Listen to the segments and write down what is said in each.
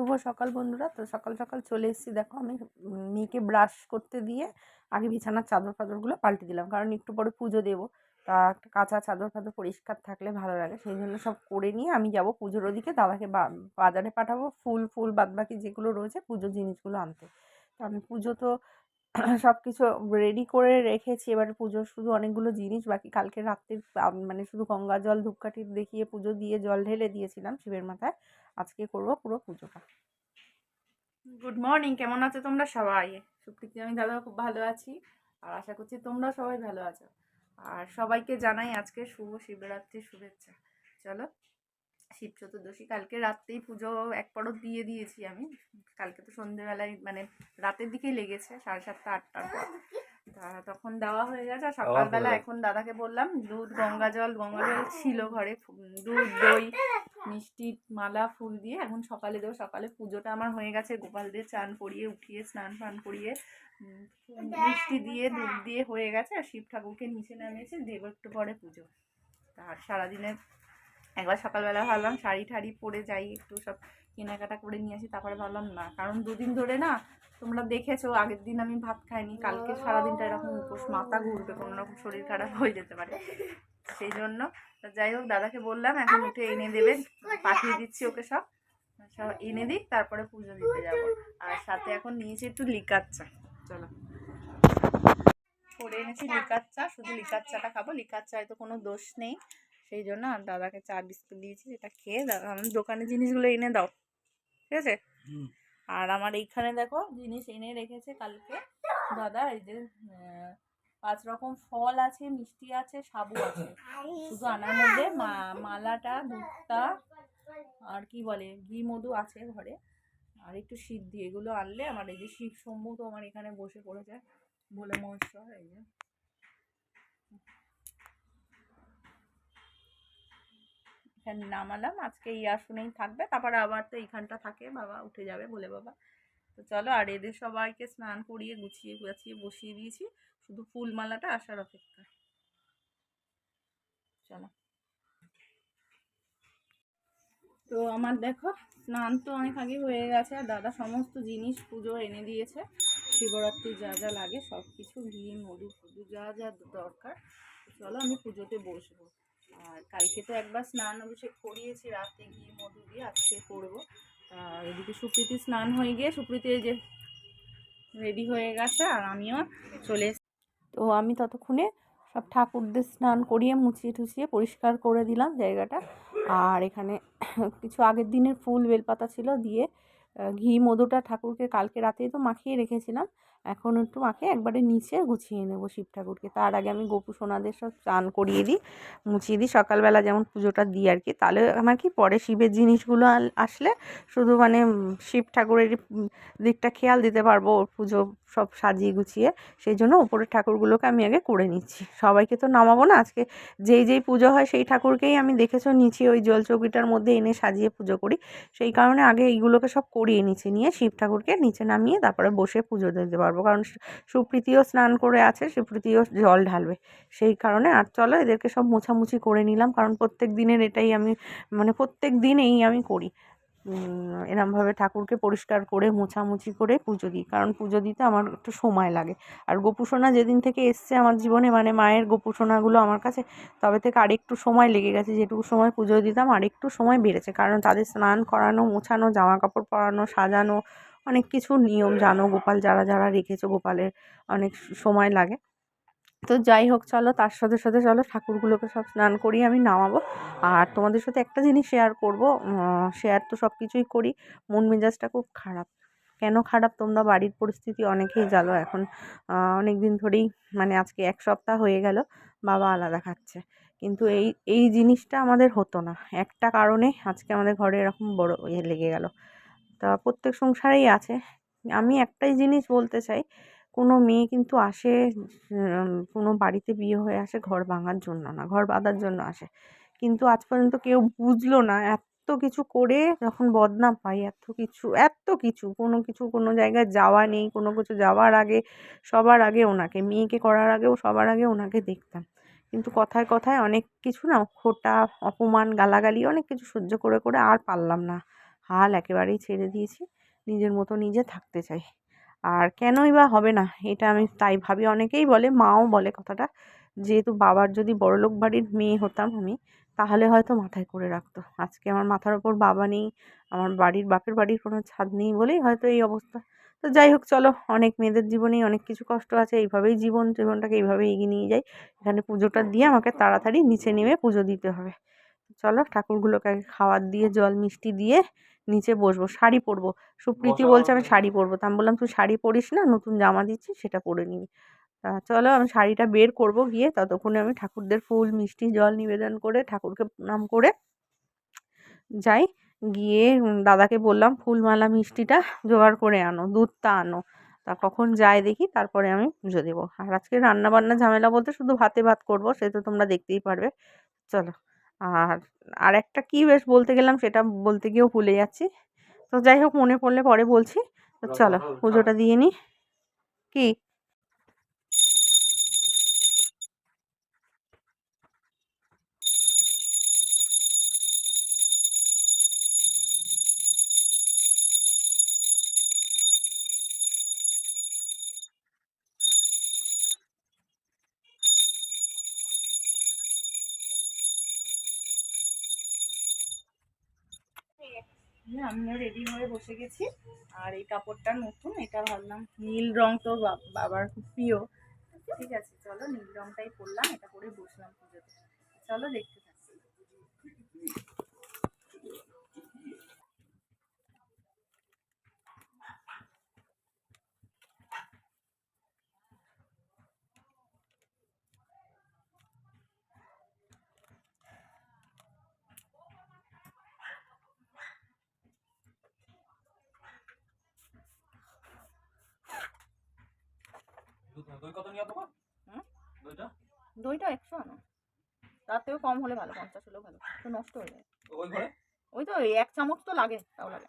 শুভ সকাল বন্ধুরা। তো সকাল সকাল চলে এসেছি, দেখো আমি মেয়েকে ব্রাশ করতে দিয়ে আগে বিছানার চাদর ফাদরগুলো পাল্টে দিলাম, কারণ একটু পরে পুজো দেবো। তা একটা কাঁচা চাদর ফাদর পরিষ্কার থাকলে ভালো লাগে, সেই জন্য সব করে নিয়ে আমি যাব পুজোর ওদিকে, দাদাকে বাজারে পাঠাবো ফুল ফুল, বাদবাকি যেগুলো রয়েছে পুজোর জিনিসগুলো আনতে। তো আমি পুজো তো সব কিছু রেডি করে রেখেছি, এবারে পুজোর শুধু অনেকগুলো জিনিস, বাকি কালকে রাত্রে মানে শুধু গঙ্গা জল ধূপকাঠি দেখিয়ে পুজো দিয়ে জল ঢেলে দিয়েছিলাম শিবের মাথায়। আজকে করব পুরো পুজোটা। গুড মর্নিং কেমন আছো তোমরা সবাই? সুপ্রীতি, আমি দাদা খুব ভালো আছি আর আশা করছি তোমরাও সবাই ভালো আছো। আর সবাইকে জানাই আজকে শুভ শিবরাত্রির শুভেচ্ছা। চলো, শিব চতুর্দশী, কালকে রাত্রেই পুজো এক পরত দিয়ে দিয়েছি আমি। কালকে তো সন্ধেবেলায় মানে রাতের দিকেই লেগেছে, সাড়ে সাতটা, আটটার পর। তখন দেওয়া হয়ে গেছে আর সকালবেলা এখন দাদাকে বললাম দুধ গঙ্গা জল গঙ্গা জল ছিল ঘরে দুধ দই মিষ্টি মালা ফুল দিয়ে এখন সকালে দেবো। সকালে পুজোটা আমার হয়ে গেছে। গোপাল দিয়ে চান করিয়ে উঠিয়ে স্নান ফান করিয়ে মিষ্টি দিয়ে দুধ দিয়ে হয়ে গেছে আর শিব ঠাকুরকে নিচে নামিয়েছে। দেবো একটু পরে পুজো। আর সারাদিনে একবার সকালবেলা ভাবলাম শাড়ি ঠাড়ি পরে যাই একটু সব কেনাকাটা করে নিয়ে আসি, তারপরে ভাবলাম, না, কারণ দুদিন ধরে না তোমরা দেখেছ, আগের দিন আমি ভাত খাইনি, কালকে সারাদিনটা এরকম উপোস, মাথা ঘুরবে, কোনো রকম শরীর খারাপ হয়ে যেতে পারে। সেই জন্য যাই হোক, দাদাকে বললাম, এখন উঠে এনে দেবে, পাঠিয়ে দিচ্ছি ওকে সব সব এনে দিক, তারপরে পুজো দিতে যাব। আর সাথে এখন নিয়েছি একটু লিকার চা, চলো। করে এনেছি লিকার চা, শুধু লিকার চাটা খাব, লিকার চায় তো কোনো দোষ নেই। সেই জন্য আর দাদাকে চা বিস্কুট দিয়েছি যেটা খেয়ে দাদা আমার দোকানে জিনিসগুলো এনে দাও ঠিক আছে? আর আমার এইখানে দেখো জিনিস এনে রেখেছে কালকে। দাদা এই যে পাঁচ রকম ফল আছে মিষ্টি আছে সাবু আছে। শুধু আনার মধ্যে মা- মালাটা দুধটা আর কি বলে ঘি মধু আছে ঘরে। আর একটু সিদ্ধি এগুলো আনলে আমার এই যে শিব তো আমার এখানে বসে পড়েছে বলে মহেশ্বর এই যে। এখানে নামালাম। আজকে এই আসনেই থাকবে। তারপরে আবার তো এইখানটা থাকে। বাবা উঠে যাবে বলে বাবা। তো চলো, আর এদের সবাইকে স্নান করিয়ে, গুছিয়ে গুছিয়ে বসিয়ে দিয়েছি। শুধু ফুলমালাটা আসার অপেক্ষা। চলো। তো আমার দেখো, স্নান তো অনেক আগে হয়ে গেছে। আর দাদা সমস্ত জিনিস পুজো এনে দিয়েছে। শিবরাত্রি যা যা লাগে সব কিছু ঘি মধু ফধু যা যা দরকার। চলো, আমি পুজোতে বসবো। আর কালকে তো একবার স্নান অভিষেক করিয়েছি, রাতে ঘি মধু দিয়ে আজকে করব। আর এদিকে সুপ্রীতি স্নান হয়ে গিয়ে, সুপ্রীতি যে রেডি হয়ে গেছে আর আমিও চলে তো আমি ততক্ষণে সব ঠাকুরদের স্নান করিয়ে মুছিয়ে টুছিয়ে পরিষ্কার করে দিলাম জায়গাটা। আর এখানে কিছু আগের দিনের ফুল বেলপাতা ছিল দিয়ে ঘি মধুটা ঠাকুরকে কালকে রাতেই তো মাখিয়ে রেখেছিলাম। এখন একটু মাকে একবারে নিচে গুছিয়ে নেব শিব ঠাকুরকে। তার আগে আমি গোপু সোনাদের সব চান করিয়ে দিই, মুছিয়ে দিই। সকালবেলা যেমন পুজোটা দিই আর কি, তাহলে আমার কি পরে শিবের জিনিসগুলো আসলে শুধু মানে শিব ঠাকুরের দিকটা খেয়াল দিতে পারব পুজো সব সাজিয়ে গুছিয়ে, সেই জন্য উপরের ঠাকুরগুলোকে আমি আগে করে নিচ্ছি। সবাইকে তো নামাবো না, আজকে যেই যেই পুজো হয় সেই ঠাকুরকেই আমি দেখেছ নিচে ওই জলচৌকিটার মধ্যে এনে সাজিয়ে পুজো করি। সেই কারণে আগে এইগুলোকে সব করিয়ে নিচে নিয়ে শিব ঠাকুরকে নিচে নামিয়ে তারপরে বসে পুজো দিতে পারব। কারণ সুপ্রীতিও স্নান করে আছে, সুপ্রীতিও জল ঢালবে। সেই কারণে আর চলো এদেরকে সব মোছামুছি করে নিলাম, কারণ প্রত্যেক দিনের এটাই আমি মানে প্রত্যেক দিনেই আমি করি। এরমভাবে ঠাকুরকে পরিষ্কার করে, মোছামুছি করে পুজো দিই। কারণ পুজো দিতে আমার একটু সময় লাগে। আর গোপুসোনা যেদিন থেকে এসছে আমার জীবনে মানে মায়ের গোপুসোনাগুলো আমার কাছে, তবে থেকে আরেকটু সময় লেগে গেছে। যেটুকু সময় পুজো দিতাম, আরেকটু সময় বেড়েছে। কারণ তাদের স্নান করানো, মোছানো জামা কাপড় পরানো, সাজানো, অনেক কিছু নিয়ম জানো গোপাল, যারা যারা রেখেছো গোপালের, অনেক সময় লাগে। তো যাই হোক, চলো তার সাথে সাথে চলো, ঠাকুরগুলোকে সব স্নান করিয়ে আমি নামাবো। আর তোমাদের সাথে একটা জিনিস শেয়ার করব। শেয়ার তো সব কিছুই করি। মন মেজাজটা খুব খারাপ। কেন খারাপ? তোমরা বাড়ির পরিস্থিতি অনেকেই জানো এখন। অনেক দিন ধরেই মানে আজকে এক সপ্তাহ হয়ে গেল, বাবা আলাদা খাচ্ছে। কিন্তু এই এই জিনিসটা আমাদের হতো না। একটা কারণে আজকে আমাদের ঘরে এরকম বড় ইয়ে লেগে গেল। তা প্রত্যেক সংসারেই আছে। আমি একটাই জিনিস বলতে চাই কোনো মেয়ে কিন্তু আসে কোনো বাড়িতে বিয়ে হয়ে আসে ঘর ভাঙার জন্য না, ঘর বাঁধার জন্য আসে। কিন্তু আজ পর্যন্ত কেউ বুঝলো না এত কিছু করে যখন বদনাম পাই এত কিছু এত কিছু, কোনো কিছু কোনো জায়গায় যাওয়া নেই, কোনো কিছু যাওয়ার আগে, সবার আগে ওনাকে, মেয়েকে করার আগেও সবার আগে ওনাকে দেখতাম। কিন্তু কথায় কথায় অনেক কিছু না খোটা, অপমান, গালাগালি অনেক কিছু সহ্য করে করে আর পারলাম না। হাল একেবারেই ছেড়ে দিয়েছি, নিজের মতো নিজে থাকতে চাই। আর কেনই বা হবে না? এটা আমি তাই ভাবি। অনেকেই বলে, মাও বলে কথাটা যেহেতু বাবার যদি বড়লোক বাড়ির মেয়ে হতাম আমি, তাহলে হয়তো মাথায় করে রাখতো। আজকে আমার মাথার ওপর বাবা নেই, আমার বাড়ির বাপের বাড়ির কোনো ছাদ নেই বলেই হয়তো এই অবস্থা। তো যাই হোক, চলো অনেক মেয়েদের জীবনেই অনেক কিছু কষ্ট আছে। এইভাবেই জীবন, জীবনটাকে এইভাবেই এগিয়ে নিয়ে যাই। এখানে পুজোটা দিয়ে আমাকে তাড়াতাড়ি নিচে নেমে পুজো দিতে হবে। চলো ঠাকুরগুলোকে আগে খাবার দিয়ে জল মিষ্টি দিয়ে নিচে বসবো শাড়ি পরবো। সুপ্রীতি বলছে আমি শাড়ি পরবো। তা আমি বললাম তুই শাড়ি পরিস না নতুন জামা দিচ্ছি সেটা পরে নিবি। তা চলো আমি শাড়িটা বের করব গিয়ে ততক্ষণে আমি ঠাকুরদের ফুল মিষ্টি জল নিবেদন করে ঠাকুরকে প্রণাম করে যাই। গিয়ে দাদাকে বললাম ফুলমালা মিষ্টিটা জোগাড় করে আনো দুধটা আনো। তা কখন যায় দেখি তারপরে আমি পুজো দেবো। আর আজকে রান্নাবান্না ঝামেলা বলতে শুধু ভাতে ভাত করব সে তো তোমরা দেখতেই পারবে। চলো। আর আর একটা কী বেশ বলতে গেলাম সেটা বলতে গিয়েও ভুলে যাচ্ছি। তো যাই হোক মনে পড়লে পরে বলছি। তো চলো পুজোটা দিয়ে নিই কি? আমিও রেডি হয়ে বসে গেছি। আর এই কাপড়টা নতুন, এটা ভাবলাম নীল রং তো বাবার খুব প্রিয়। ঠিক আছে, চলো নীল রংটাই পরলাম, এটা পরে বসলাম পুজোতে। চলো দেখতে থাকি দই কত নিয়ে তোমার? দইটা? দইটা একশো আনো। তাতেও কম হলে ভালো পঞ্চাশ হলেও ভালো তো নষ্ট হয়ে যায়। ওই ঘরে? ওই তো এক চামচ তো লাগে তাও লাগে।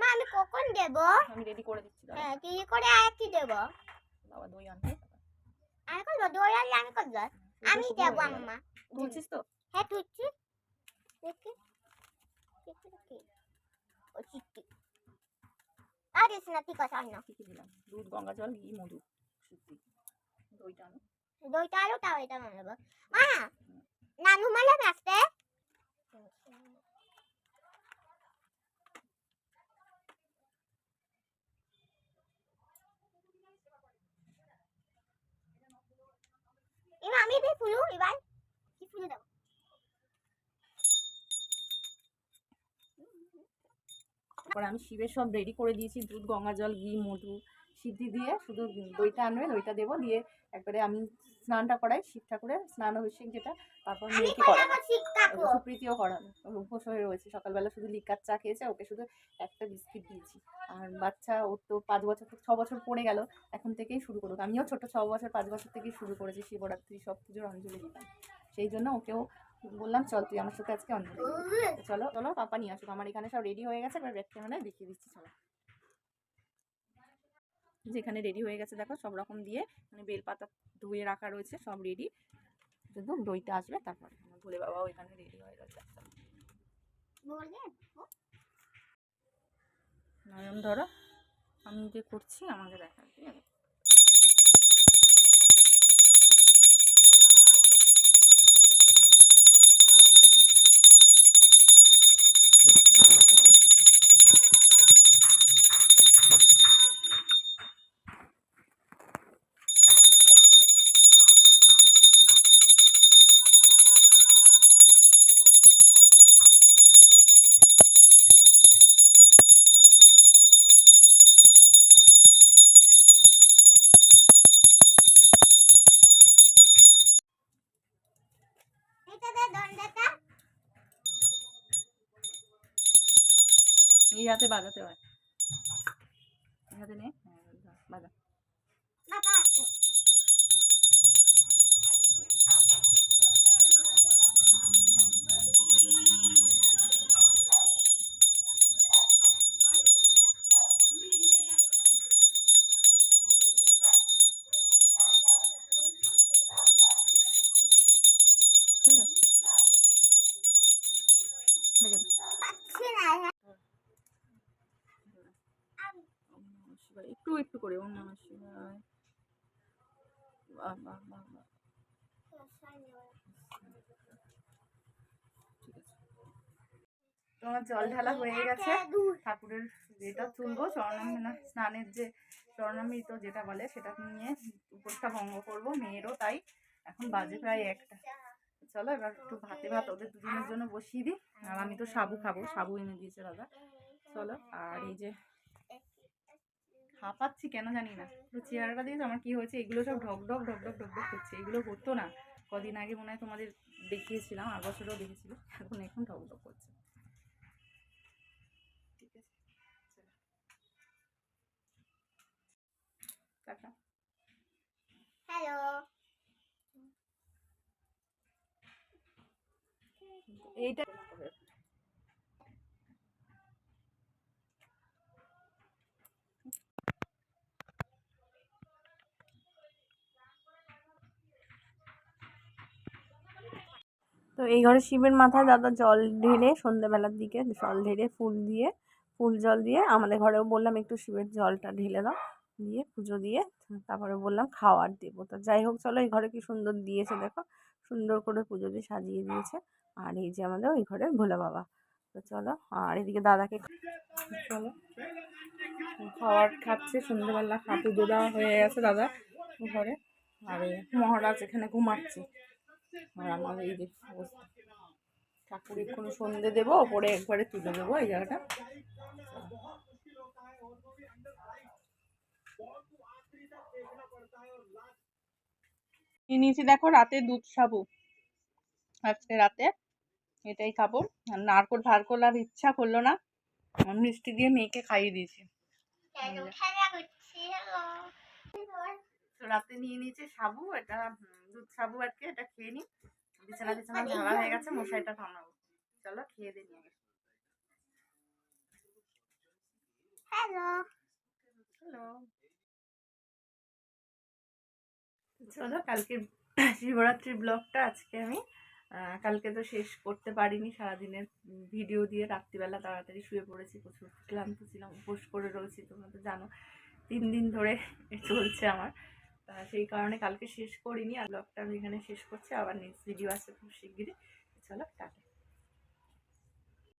মা আমি কখন দেব? আমি রেডি করে দিচ্ছি। হ্যাঁ কি করে আর কি দেব। বাবা দই আনতে আমি করব? দৌড় আনলে আমি করব? আমি দেবো আম্মা তুলছিস তো? হ্যাঁ তুলছি। দেখি দেখি। দিস না কি কি দিলাম। দুধ গঙ্গা জল ঘি মধু সত্যি দইটা আনো। দইটা এটা মনে হবে মা নানু মালা আসতে এবার আমি এবার ফুলু এবার কি ফুলু দেবো তারপর আমি শিবের সব রেডি করে দিয়েছি দুধ গঙ্গা জল ঘি মধু সিদ্ধি দিয়ে শুধু দইটা আনবে দইটা দেবো দিয়ে একবারে আমি স্নানটা করাই শিব ঠাকুরের স্নান অভিষেক যেটা তারপর মেয়েকে করাবো করাবো। সুপ্রীতিও করানো ওর উপোস হয়ে রয়েছে সকালবেলা শুধু লিকার চা খেয়েছে ওকে শুধু একটা বিস্কিট দিয়েছি। আর বাচ্চা ওর তো পাঁচ বছর ছ বছর পড়ে গেল এখন থেকেই শুরু করুক। আমিও ছোট ছ বছর পাঁচ বছর থেকেই শুরু করেছি শিবরাত্রি সব পুজোর অঞ্জলি দিতাম সেই জন্য ওকেও বললাম চল তুই আমার সাথে আজকে। তো চলো চলো পাপা নিয়ে আসুক। আমার এখানে সব রেডি হয়ে গেছে এবার ব্যাগ ক্যামেরায় দেখিয়ে দিচ্ছি চলো। যেখানে রেডি হয়ে গেছে দেখো সব রকম দিয়ে মানে বেলপাতা ধুয়ে রাখা রয়েছে সব রেডি শুধু দইটা আসবে তারপরে ভোলে বাবাও এখানে রেডি হয়ে গেছে নয়ন ধরো আমি যে করছি আমাকে দেখা ঠিক আছে এই হাতে বাজাতে হয়। এই হাতে নে। হ্যাঁ, বাজা। শিবায় একটু একটু করে ওম নমঃ শিবায় বাহ বাহ বাহ তোমার জল ঢালা হয়ে গেছে। ঠাকুরের যেটা তুলবো না স্নানের যে চরণামৃত যেটা বলে, সেটা নিয়ে উপরটা ভঙ্গ করব, মেয়েরও তাই। এখন বাজে প্রায় একটা। চলো, এবার একটু ভাতে ভাত ওদের দুজনের জন্য বসিয়ে দিই। আর আমি তো সাবু খাব, সাবু এনে দিয়েছে দাদা। চলো, আর এই যে হাঁপাচ্ছি কেন জানি না। তো চেহারাটা দিয়েছে আমার কি হয়েছে এগুলো সব ঢক ঢক ঢক ঢক ঢক ঢক করছে এগুলো হতো না। কদিন আগে মনে হয় তোমাদের দেখিয়েছিলাম আর বছরও দেখেছিল এখন এখন ঢক ঢক করছে। ঠিক আছে চলো। টাটা। হ্যালো। এইটা তো এই ঘরে শিবের মাথায় দাদা জল ঢেলে সন্ধ্যেবেলার দিকে জল ঢেলে ফুল দিয়ে, ফুল জল দিয়ে আমাদের ঘরেও বললাম একটু শিবের জলটা ঢেলে দাও, দিয়ে পুজো দিয়ে তারপরে বললাম খাওয়ার দেবো। তো যাই হোক, চলো এই ঘরে কি সুন্দর দিয়েছে দেখো, সুন্দর করে পুজো দিয়ে সাজিয়ে দিয়েছে। আর এই যে আমাদের ওই ঘরে ভোলা বাবা। তো চলো, আর এদিকে দাদাকে চলো। খাবার খাচ্ছে সন্ধ্যেবেলা পুজো দেওয়া হয়ে গেছে দাদা ঘরে। আর মহারাজ এখানে ঘুমাচ্ছে। আর আমার এই যে অবস্থা ঠাকুর এক্ষুনি সন্ধে দেবো, ওপরে একবারে তুলে দেবো এই জায়গাটা। নিয়েছি দেখো রাতে দুধ সাবু। আজকে রাতে এটাই খাব। আর নারকোল ফারকোল আর ইচ্ছা করল না। মিষ্টি দিয়ে মেয়েকে খাইয়ে দিয়েছি কেন খেলা করছি হ্যালো তো রাতে নিয়ে নিয়েছি সাবু এটা দুধ সাবু আর কি এটা খেয়ে নিই। বিছানা বিছানা ঝাড়া হয়ে গেছে মশাইটা থামাবো চলো খেয়ে দিয়ে নিয়ে হ্যালো। হ্যালো। চলো কালকে শিবরাত্রির ব্লগটা আজকে আমি আহ, কালকে তো শেষ করতে পারিনি সারাদিনের ভিডিও দিয়ে রাত্রিবেলা তাড়াতাড়ি শুয়ে পড়েছি প্রচুর ক্লান্ত ছিলাম উপোস করে রয়েছি তোমরা তো জানো। তিন দিন ধরে চলছে আমার। তা সেই কারণে কালকে শেষ করিনি আর ব্লগটা আমি এখানে শেষ করছি। আবার নেক্সট ভিডিও আছে খুব শিগগিরই। চলো, টাটা।